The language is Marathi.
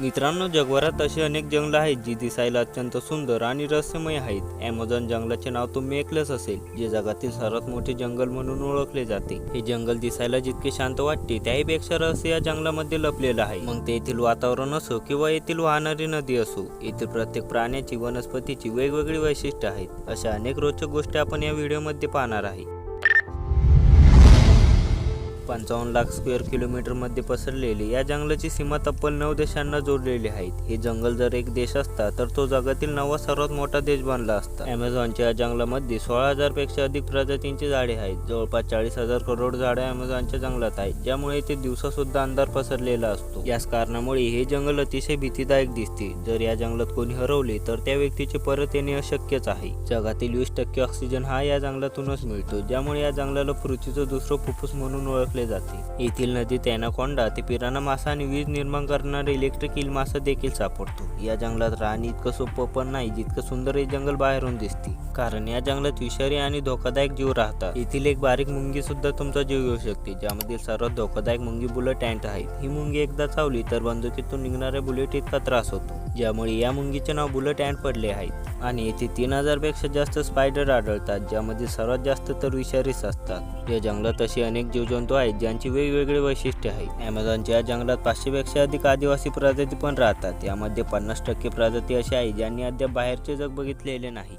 मित्रांनो जगभरात असे अनेक जंगलं आहेत जी दिसायला अत्यंत सुंदर आणि रहस्यमय आहेत. ॲमेझॉन जंगलाचे नाव तुम्ही ऐकलंच असेल जे जगातील सर्वात मोठे जंगल म्हणून ओळखले जाते. हे जंगल दिसायला जितके शांत वाटते त्याहीपेक्षा रहस्य या जंगलामध्ये लपलेलं आहे. मग ते येथील वातावरण असो किंवा येथील वाहणारी नदी असो येथील प्रत्येक प्राण्याची वनस्पतीची वेगवेगळी वैशिष्ट्ये आहेत. अशा अनेक रोचक गोष्टी आपण या व्हिडिओमध्ये पाहणार आहे. पंचावन्न लाख स्क्वेअर किलोमीटरमध्ये पसरलेली या जंगलाची सीमा तब्बल नऊ देशांना जोडलेली आहेत हे जंगल जर एक देश असता तर तो जगातील नववा सर्वात मोठा देश बनला असता. अमेझॉनच्या या जंगलामध्ये सोळा हजारपेक्षा अधिक प्रजातींची झाडे आहेत. जवळपास चाळीस हजार करोड झाडे अमेझॉनच्या जंगलात आहेत ज्यामुळे येथे दिवसा सुद्धा अंधार पसरलेला असतो. याच कारणामुळे हे जंगल अतिशय भीतीदायक दिसते. जर या जंगलात कोणी हरवले तर त्या व्यक्तीचे परत येणे अशक्यच आहे. जगातील वीस टक्के ऑक्सिजन हा या जंगलातूनच मिळतो ज्यामुळे या जंगलाला पृथ्वीचं दुसरं फुफ्फुस म्हणून ओळखले जाते. येथील नदीत एनाकोंडा ते पिराना मासा आणि वीज निर्माण करणारे इलेक्ट्रिक इल मासा देखील सापडतो. या जंगलात राहणे इतकं सोपं पण नाही जितकं सुंदर हे जंगल बाहेरून दिसते. कारण या जंगलात विषारी आणि धोकादायक जीव राहतात. येथील एक बारीक मुंगी सुद्धा तुमचा जीव घेऊ शकते ज्यामधील सर्वात धोकादायक मुंगी बुलेट अँट आहे. ही मुंगी एकदा चावली तर बंदुकीतून निघणाऱ्या बुलेट इतका त्रास होतो. ज्यामुळे या मुंगीचे नाव बुलेट अँड पडले आहेत आणि येथे तीन हजारपेक्षा जास्त स्पायडर आढळतात ज्यामध्ये सर्वात जास्त तर विषारीच असतात. या जंगलात असे अनेक जीवजंतू आहेत ज्यांची वेगवेगळी वैशिष्ट्ये आहेत अमेझॉनच्या या जंगलात पाचशेपेक्षा अधिक आदिवासी प्रजाती पण राहतात. यामध्ये पन्नास टक्के प्रजाती अशा आहेत ज्यांनी अद्याप बाहेरचे जग बघितलेले नाही.